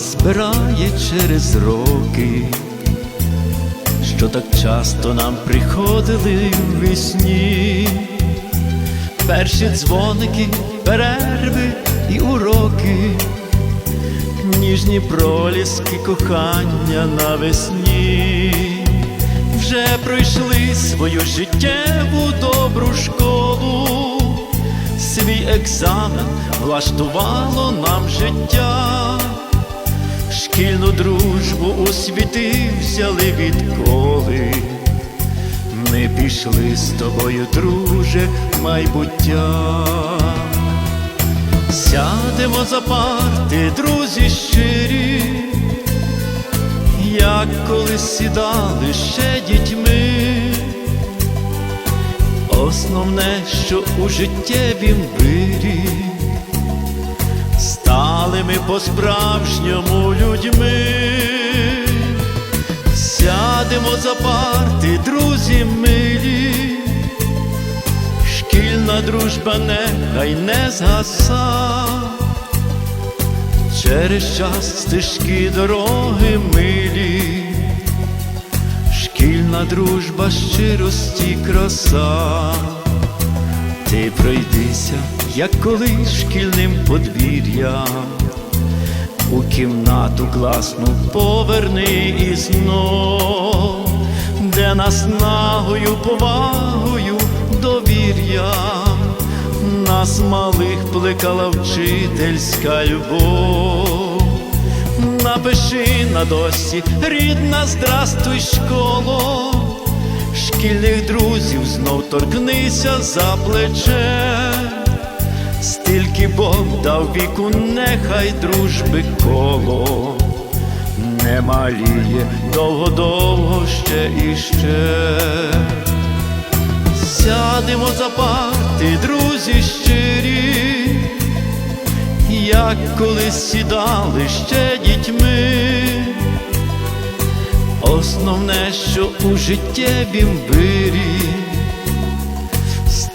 збирає через роки, що так часто нам приходили в вісні, перші дзвоники, перерви і уроки, ніжні проліски кохання навесні, вже пройшли свою життєву добру школу. Свій екзамен влаштувало нам життя, шкільну дружбу у світи взяли відколи. Ми пішли з тобою, друже, майбуття. Сядемо за парти, друзі щирі, як колись сідали ще дітьми. Основне, що у життєвім вирі стали ми по-справжньому людьми, сядемо за парти, друзі милі, шкільна дружба нехай не згаса, через час стежки дороги милі. Шкільна дружба щирості краса, ти пройдися, як колись шкільним подвір'ям, у кімнату класну поверни і знов, де нас нагою, повагою, довір'ям, нас малих плекала вчительська любов. Напиши на досі, рідна, здрастуй, школо, шкільних друзів знов торкнися за плече, стільки Бог дав віку, нехай дружби коло, не маліє довго-довго ще і ще. Сядемо за парти, друзі щирі. Як колись сідали ще дітьми, основне, що у життєвім вирі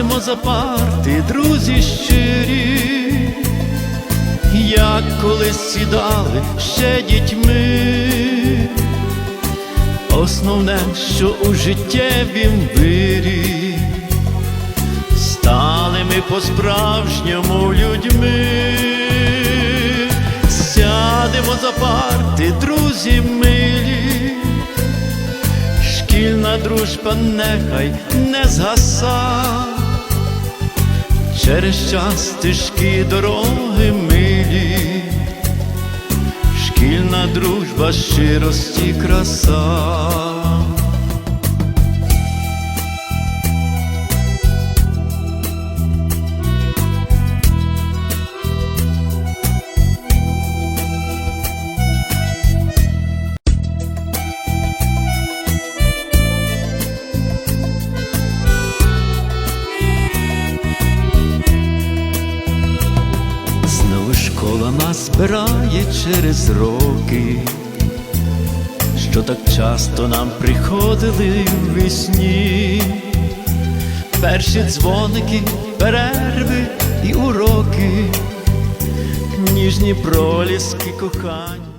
Сядемо за парти, друзі щирі, як колись сідали ще дітьми. Основне, що у життєвім вирі стали ми по-справжньому людьми, сядемо за парти, друзі милі. Шкільна дружба нехай не згаса, через час стежки дороги милі, шкільна дружба щирості краса. Школа нас збирає через роки, що так часто нам приходили в вісні, перші дзвоники, перерви і уроки, ніжні проліски кохання.